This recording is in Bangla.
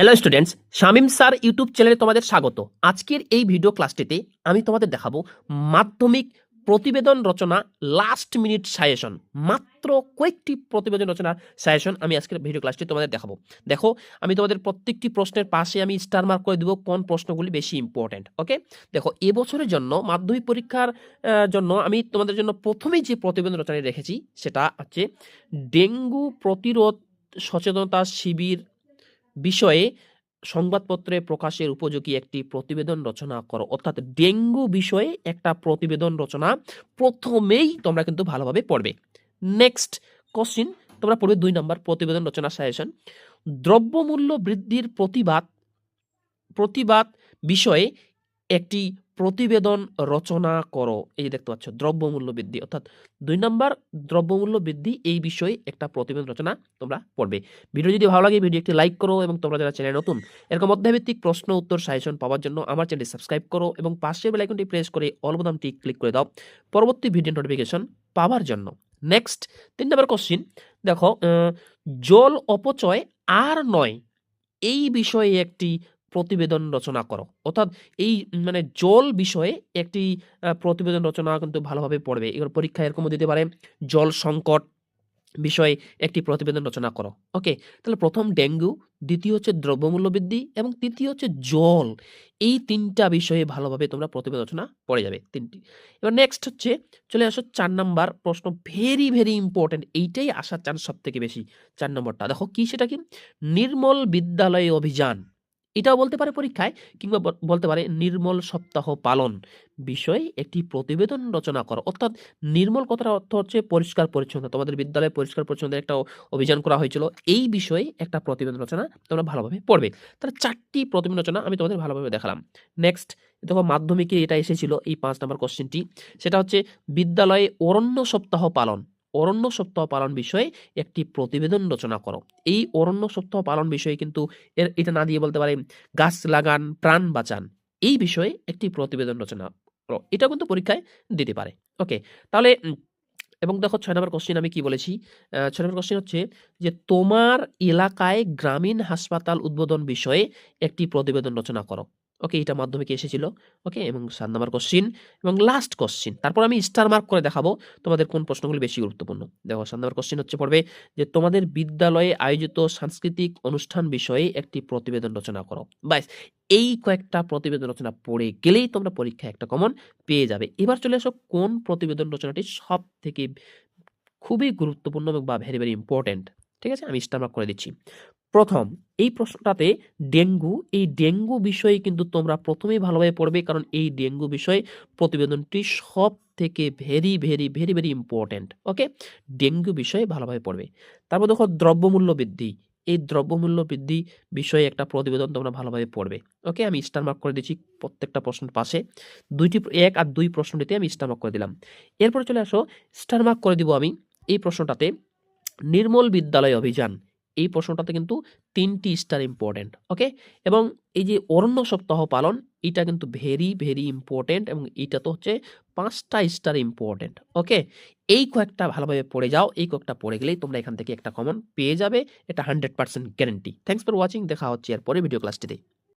Hello students Shamim sir YouTube চ্যানেলে তোমাদের স্বাগত। আজকের এই ভিডিও ক্লাসটিতে আমি তোমাদের দেখাবো মাধ্যমিক প্রতিবেদন রচনা লাস্ট মিনিট সাজেশন মাত্র কয়েকটি প্রতিবেদন রচনা সাজেশন আমি আজকের ভিডিও ক্লাসটি তোমাদের দেখাবো। দেখো, আমি তোমাদের প্রত্যেকটি প্রশ্নের পাশে আমি স্টার মার্ক করে দেবো কোন প্রশ্নগুলি বেশি ইম্পর্ট্যান্ট ওকে দেখো, এবছরের জন্য, মাধ্যমিক পরীক্ষার জন্য আমি তোমাদের জন্য প্রথমেই যে প্রতিবেদন রচনায় রেখেছি, সেটা হচ্ছে ডেঙ্গু প্রতিরোধ সচেতনতা শিবির বিষয়ে সংবাদপত্রে প্রকাশের উপযোগী একটি প্রতিবেদন রচনা করো। অর্থাৎ ডেঙ্গু বিষয়ে একটা প্রতিবেদন রচনা প্রথমেই তোমরা কিন্তু ভালোভাবে পড়বে। নেক্সট কোশ্চিন তোমরা পড়বে দুই নম্বর প্রতিবেদন রচনা সাজেশন দ্রব্যমূল্য বৃদ্ধির প্রতিবাদ প্রতিবাদ বিষয়ে একটি প্রতিবেদন রচনা করো। এই দেখতে পাচ্ছ, দ্রব্যমূল্য বৃদ্ধি। অর্থাৎ দুই নম্বর, দ্রব্যমূল্য বৃদ্ধি, এই বিষয়ে একটা প্রতিবেদন রচনা তোমরা পড়বে। ভিডিও যদি ভালো লাগে, ভিডিও একটি লাইক করো এবং তোমরা যারা চ্যানেল নতুন, এরকম অধ্যায়ভিত্তিক প্রশ্ন, উত্তর, সাজেশন পাওয়ার জন্য আমার চ্যানেলটি সাবস্ক্রাইব করো এবং পাশের বেল আইকনটি প্রেস করে অল বোতামটি ক্লিক করে দাও। পরবর্তী ভিডিও নোটিফিকেশন পাওয়ার জন্য। নেক্সট, তিন নম্বর কোশ্চিন। দেখো জল অপচয় আর নয়, এই বিষয়ে একটি প্রতিবেদন রচনা করো। অর্থাৎ এই মানে জল বিষয়ে একটি প্রতিবেদন রচনা কিন্তু ভালোভাবে পড়বে। এবার পরীক্ষা এরকমও দিতে পারে, জল সংকট বিষয়ে একটি প্রতিবেদন রচনা করো। ওকে? তাহলে প্রথম ডেঙ্গু, দ্বিতীয় হচ্ছে দ্রব্যমূল্য বৃদ্ধি এবং তৃতীয় হচ্ছে জল। এই তিনটা বিষয়ে ভালোভাবে তোমরা প্রতিবেদন রচনা পড়ে যাবে তিনটি। এবার নেক্সট হচ্ছে, চলে আসো চার নাম্বার প্রশ্ন। ভেরি ভেরি ইম্পর্টেন্ট এইটাই আসার চান্স সব থেকে বেশি। চার নম্বরটা। দেখো কি সেটা কি? নির্মল বিদ্যালয় অভিযান। এটাও বলতে পারে পরীক্ষায় কিংবা বলতে পারে নির্মল সপ্তাহ পালন বিষয়ে একটি প্রতিবেদন রচনা করো। অর্থাৎ নির্মল কথার অর্থ হচ্ছে পরিষ্কার পরিচ্ছন্নতা তোমাদের বিদ্যালয়ে পরিষ্কার পরিচ্ছন্নতার একটা অভিযান করা হয়েছিল। এই বিষয়ে একটা প্রতিবেদন রচনা তোমরা ভালোভাবে পড়বে। তাহলে চারটি প্রতিবেদন রচনা আমি তোমাদের ভালোভাবে দেখালাম। নেক্সট দেখো মাধ্যমিকে এটা এসেছিল এই পাঁচ নম্বর কোশ্চেনটি সেটা হচ্ছে বিদ্যালয়ে অরণ্য সপ্তাহ পালন। অরণ্য সপ্তাহ পালন বিষয়ে একটি প্রতিবেদন রচনা করো। এই অরণ্য সপ্তাহ পালন বিষয়ে কিন্তু এর, এটা না দিয়ে বলতে পারে গাছ লাগান, প্রাণ বাঁচান, এই বিষয়ে একটি প্রতিবেদন রচনা করো। এটা কিন্তু পরীক্ষায় দিতে পারে। ওকে, তাহলে এবং দেখো ছয় নম্বর কোশ্চেন আমি কি বলেছি? ছয় নম্বর কোশ্চেন হচ্ছে যে তোমার এলাকায় গ্রামীণ হাসপাতাল উদ্বোধন বিষয়ে একটি প্রতিবেদন রচনা করো। ওকে, এটা মাধ্যমিকে এসেছিল, ওকে, এবং সাত নম্বর কোশ্চিন এবং লাস্ট কোশ্চিন তারপর আমি স্টার মার্ক করে দেখাবো তোমাদের কোন প্রশ্নগুলি বেশি গুরুত্বপূর্ণ। দেখো, সাত নম্বর কোশ্চিন হচ্ছে পড়বে যে তোমাদের বিদ্যালয়ে আয়োজিত সাংস্কৃতিক অনুষ্ঠান বিষয়ে একটি প্রতিবেদন রচনা করো। ব্যাস, এই কয়েকটা প্রতিবেদন রচনা পড়ে গেলেই তোমরা পরীক্ষায় একটা কমন পেয়ে যাবে। এবার চলে আসো কোন প্রতিবেদন রচনাটি সব থেকে খুবই গুরুত্বপূর্ণ বা ভেরি ভেরি ইম্পর্ট্যান্ট ঠিক আছে? আমি স্টার করে দিচ্ছি। প্রথম, এই প্রশ্নটাতে ডেঙ্গু, এই ডেঙ্গু বিষয়ে কিন্তু তোমরা প্রথমেই ভালোভাবে পড়বে, কারণ এই ডেঙ্গু বিষয়ে প্রতিবেদনটি সব থেকে very very very very important okay dengue বিষয়ে ভালোভাবে পড়বে। তারপর দেখো, দ্রব্যমূল্য বৃদ্ধি। এই দ্রব্যমূল্য বৃদ্ধি বিষয়ে একটা প্রতিবেদন তোমরা ভালোভাবে পড়বে ওকে আমি স্টার মার্ক করে দিচ্ছি প্রত্যেকটা প্রশ্নের পাশে। দুইটি এক আর দুই প্রশ্নটিতে আমি স্টার মার্ক করে দিলাম। এরপরে চলে আসো স্টার মার্ক করে দিব আমি এই প্রশ্নটাতে। নির্মল বিদ্যালয় অভিযান। এই প্রশ্নটাতে কিন্তু তিনটি স্টার ইম্পর্টেন্ট ওকে এবং এই যে অরণ্য সপ্তাহ পালন, এটা কিন্তু ভেরি ভেরি ইম্পর্টেন্ট এবং এটা তো হচ্ছে পাঁচটা স্টার ইম্পর্টেন্ট ওকে এই কয়েকটা ভালোভাবে পড়ে যাও, এই কয়েকটা পড়ে গেলেই তোমরা এখান থেকে একটা কমন পেয়ে যাবে, এটা hundred percent guarantee thanks for watching দেখা হচ্ছে এরপরে ভিডিও ক্লাসটিতে